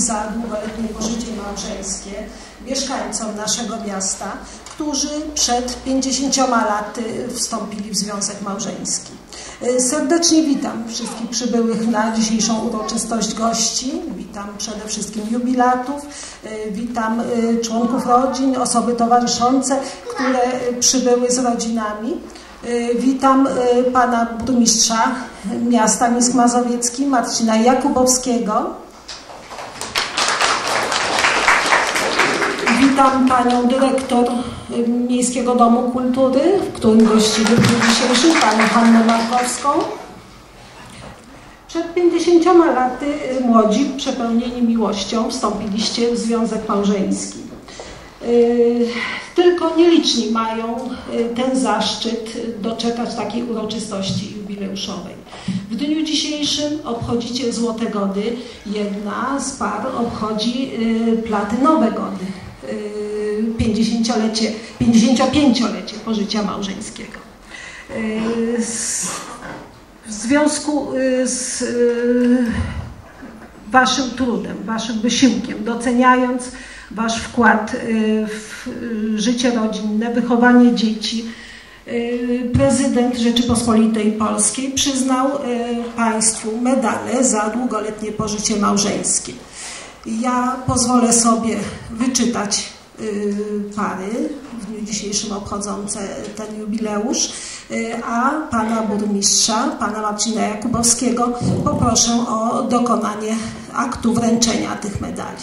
Za długoletnie pożycie małżeńskie mieszkańcom naszego miasta, którzy przed 50 laty wstąpili w związek małżeński. Serdecznie witam wszystkich przybyłych na dzisiejszą uroczystość gości. Witam przede wszystkim jubilatów, witam członków rodzin, osoby towarzyszące, które przybyły z rodzinami. Witam pana burmistrza miasta Mińsk Mazowiecki, Marcina Jakubowskiego. Witam panią dyrektor Miejskiego Domu Kultury, w którym gościmy w dniu dzisiejszym, panią Hannę Markowską. Przed 50 laty młodzi, przepełnieni miłością, wstąpiliście w związek małżeński. Tylko nieliczni mają ten zaszczyt doczekać takiej uroczystości jubileuszowej. W dniu dzisiejszym obchodzicie złote gody. Jedna z par obchodzi platynowe gody. 50-lecie, 55-lecie pożycia małżeńskiego. W związku z Waszym trudem, Waszym wysiłkiem, doceniając Wasz wkład w życie rodzinne, wychowanie dzieci, prezydent Rzeczypospolitej Polskiej przyznał Państwu medale za długoletnie pożycie małżeńskie. Ja pozwolę sobie wyczytać pary w dniu dzisiejszym obchodzące ten jubileusz, a pana burmistrza, pana Marcina Jakubowskiego poproszę o dokonanie aktu wręczenia tych medali.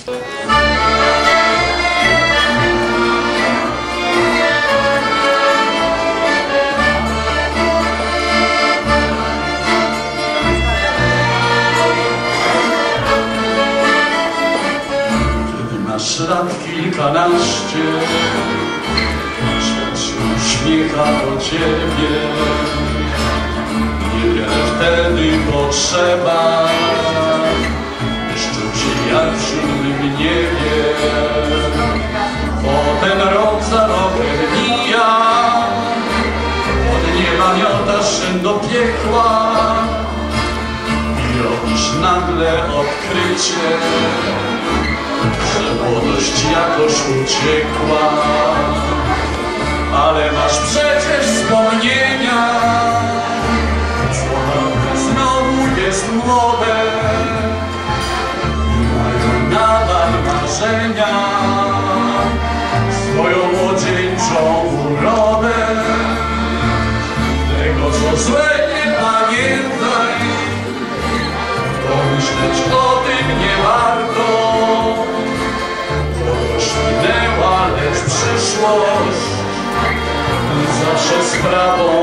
Do ciebie. Niewiele wtedy potrzeba, byś czuł się jak w siódmym niebie. Potem rok za rokiem mija, od nieba miotasz się do piekła i robisz nagle odkrycie że młodość jakoś uciekła, złe nie pamiętaj, pomyśleć o tym nie warto. Minęła, lecz przyszłość zawsze sprawą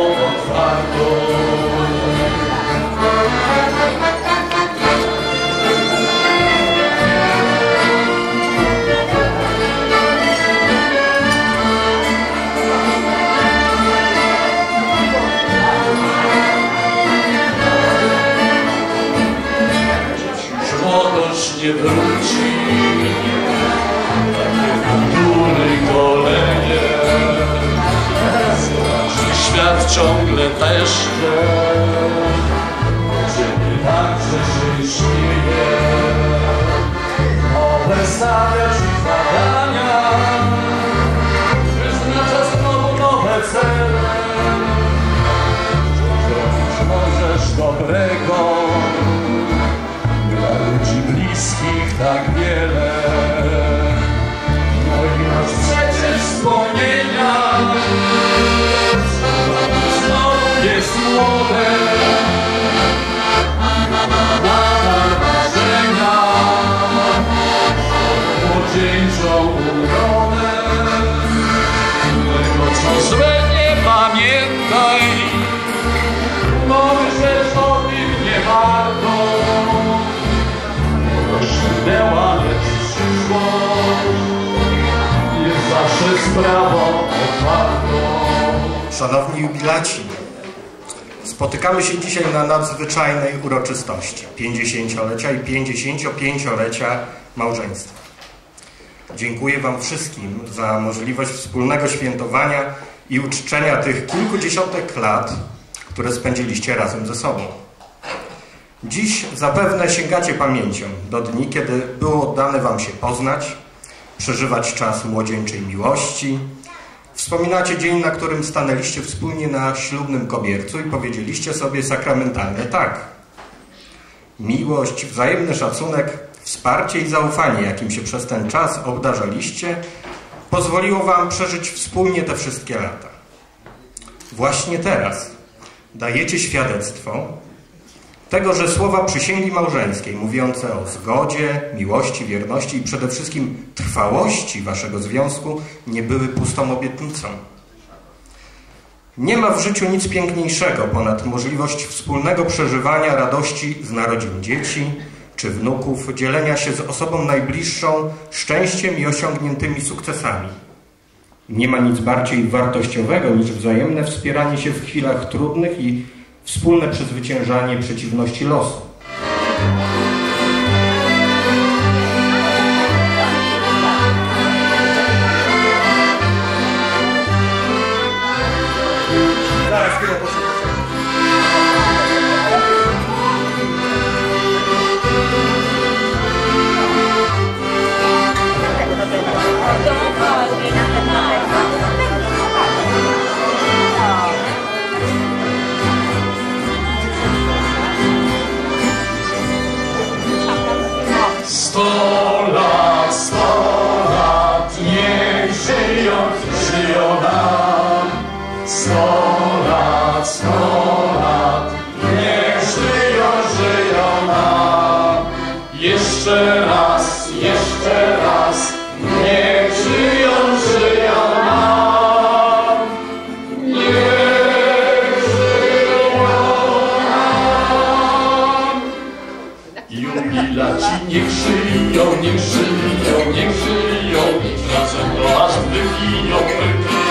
nie wróci. Góry golenie Świat ciągle deszcze Ciebie także się śmieje. Nowe Szanowni jubilaci, spotykamy się dzisiaj na nadzwyczajnej uroczystości 50-lecia i 55-lecia małżeństwa. Dziękuję Wam wszystkim za możliwość wspólnego świętowania i uczczenia tych kilkudziesiątek lat, które spędziliście razem ze sobą. Dziś zapewne sięgacie pamięcią do dni, kiedy było dane Wam się poznać, przeżywać czas młodzieńczej miłości. Wspominacie dzień, na którym stanęliście wspólnie na ślubnym kobiercu i powiedzieliście sobie sakramentalnie tak. Miłość, wzajemny szacunek, wsparcie i zaufanie, jakim się przez ten czas obdarzaliście, pozwoliło Wam przeżyć wspólnie te wszystkie lata. Właśnie teraz dajecie świadectwo tego, że słowa przysięgi małżeńskiej mówiące o zgodzie, miłości, wierności i przede wszystkim trwałości waszego związku nie były pustą obietnicą. Nie ma w życiu nic piękniejszego ponad możliwość wspólnego przeżywania radości z narodzin dzieci czy wnuków, dzielenia się z osobą najbliższą szczęściem i osiągniętymi sukcesami. Nie ma nic bardziej wartościowego niż wzajemne wspieranie się w chwilach trudnych i wspólne przezwyciężanie przeciwności losu. Sto lat, sto lat, niech żyją, żyją nam. Sto lat, sto lat, niech żyją, żyją nam. Jeszcze raz, jeszcze raz, Jubilaci niech żyją, niech żyją, niech żyją, niech razem wypiją.